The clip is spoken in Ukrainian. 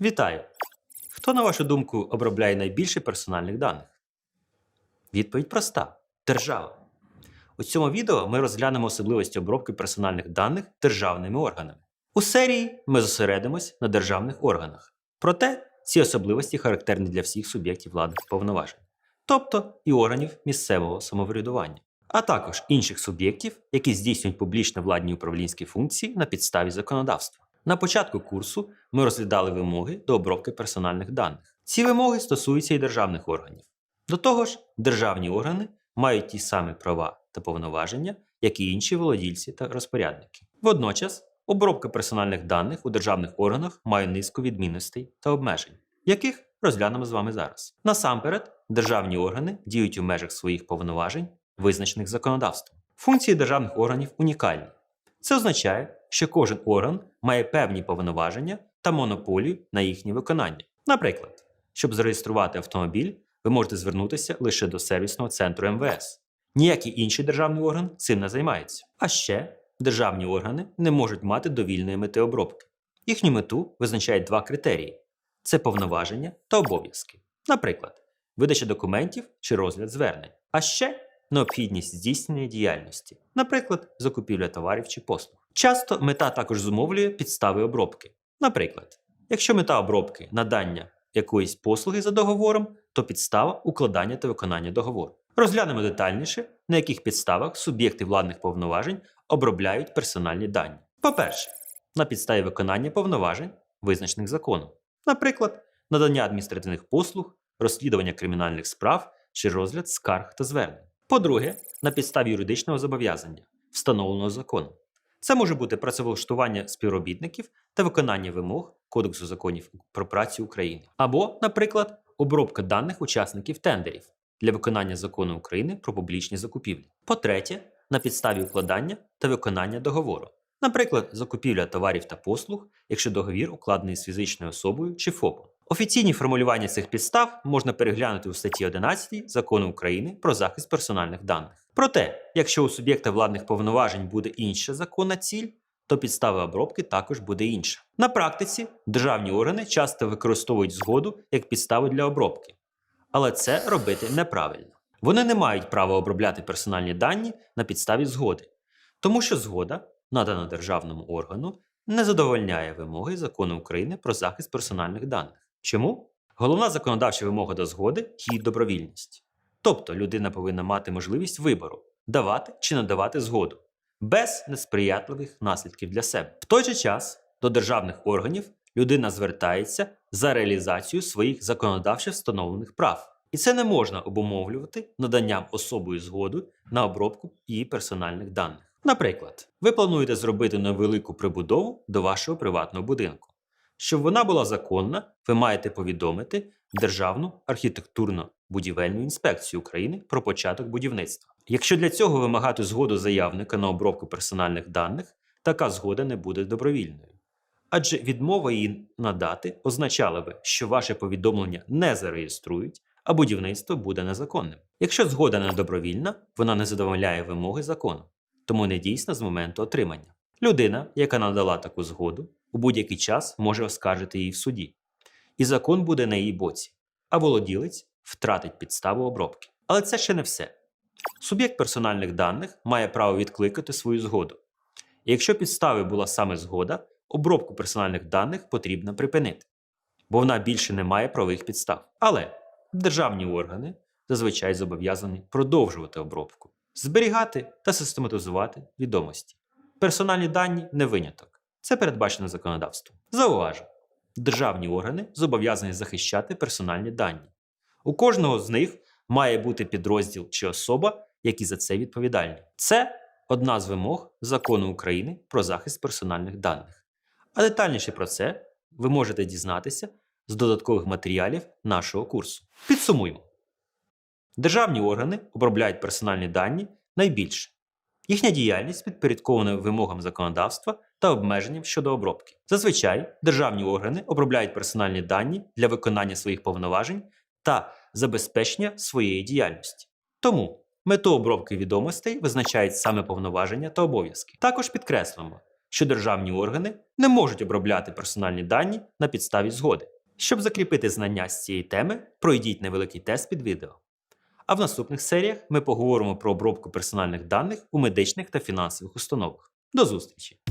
Вітаю! Хто, на вашу думку, обробляє найбільше персональних даних? Відповідь проста: держава. У цьому відео ми розглянемо особливості обробки персональних даних державними органами. У серії ми зосередимось на державних органах. Проте ці особливості характерні для всіх суб'єктів владних повноважень, тобто і органів місцевого самоврядування, а також інших суб'єктів, які здійснюють публічно владні управлінські функції на підставі законодавства. На початку курсу ми розглядали вимоги до обробки персональних даних. Ці вимоги стосуються і державних органів. До того ж, державні органи мають ті самі права та повноваження, як і інші володільці та розпорядники. Водночас, обробка персональних даних у державних органах має низку відмінностей та обмежень, яких розглянемо з вами зараз. Насамперед, державні органи діють у межах своїх повноважень, визначених законодавством. Функції державних органів унікальні. Це означає, що кожен орган має певні повноваження та монополію на їхнє виконання. Наприклад, щоб зареєструвати автомобіль, ви можете звернутися лише до сервісного центру МВС. Ніякий інший державний орган цим не займається. А ще державні органи не можуть мати довільної мети обробки. Їхню мету визначають два критерії: це повноваження та обов'язки. Наприклад, видача документів чи розгляд звернень. А ще необхідність здійснення діяльності, наприклад, закупівля товарів чи послуг. Часто мета також зумовлює підстави обробки. Наприклад, якщо мета обробки надання якоїсь послуги за договором, то підстава укладання та виконання договору. Розглянемо детальніше, на яких підставах суб'єкти владних повноважень обробляють персональні дані. По-перше, на підставі виконання повноважень, визначених законом, наприклад, надання адміністративних послуг, розслідування кримінальних справ чи розгляд скарг та звернень. По-друге, на підставі юридичного зобов'язання, встановленого законом. Це може бути працевлаштування співробітників та виконання вимог Кодексу законів про працю України, або, наприклад, обробка даних учасників тендерів для виконання закону України про публічні закупівлі. По-третє, на підставі укладання та виконання договору, наприклад, закупівля товарів та послуг, якщо договір укладений з фізичною особою чи ФОПом. Офіційні формулювання цих підстав можна переглянути у статті 11 закону України про захист персональних даних. Проте, якщо у суб'єкта владних повноважень буде інша законна ціль, то підстава обробки також буде інша. На практиці державні органи часто використовують згоду як підставу для обробки, але це робити неправильно. Вони не мають права обробляти персональні дані на підставі згоди, тому що згода, надана державному органу, не задовольняє вимоги закону України про захист персональних даних. Чому? Головна законодавча вимога до згоди її добровільність. Тобто людина повинна мати можливість вибору давати чи не давати згоду без несприятливих наслідків для себе. В той же час до державних органів людина звертається за реалізацію своїх законодавчо встановлених прав. І це не можна обумовлювати наданням особою згоди на обробку її персональних даних. Наприклад, ви плануєте зробити невелику прибудову до вашого приватного будинку. Щоб вона була законна, ви маєте повідомити Державну архітектурно-будівельну інспекцію України про початок будівництва. Якщо для цього вимагати згоду заявника на обробку персональних даних, така згода не буде добровільною. Адже відмова її надати означала би, що ваше повідомлення не зареєструють, а будівництво буде незаконним. Якщо згода не добровільна, вона не задовольняє вимоги закону, тому не дійсна з моменту отримання. Людина, яка надала таку згоду, у будь-який час може оскаржити її в суді, і закон буде на її боці, а володілець втратить підставу обробки. Але це ще не все. Суб'єкт персональних даних має право відкликати свою згоду. І якщо підставою була саме згода, обробку персональних даних потрібно припинити, бо вона більше не має правових підстав. Але державні органи зазвичай зобов'язані продовжувати обробку, зберігати та систематизувати відомості. Персональні дані не виняток. Це передбачено законодавством. Зауважу, державні органи зобов'язані захищати персональні дані. У кожного з них має бути підрозділ чи особа, які за це відповідальні. Це одна з вимог закону України про захист персональних даних. А детальніше про це ви можете дізнатися з додаткових матеріалів нашого курсу. Підсумуємо: державні органи обробляють персональні дані найбільше. Їхня діяльність підпорядкована вимогам законодавства та обмеженням щодо обробки. Зазвичай державні органи обробляють персональні дані для виконання своїх повноважень та забезпечення своєї діяльності. Тому мету обробки відомостей визначають саме повноваження та обов'язки. Також підкреслимо, що державні органи не можуть обробляти персональні дані на підставі згоди. Щоб закріпити знання з цієї теми, пройдіть невеликий тест під відео. А в наступних серіях ми поговоримо про обробку персональних даних у медичних та фінансових установах. До зустрічі!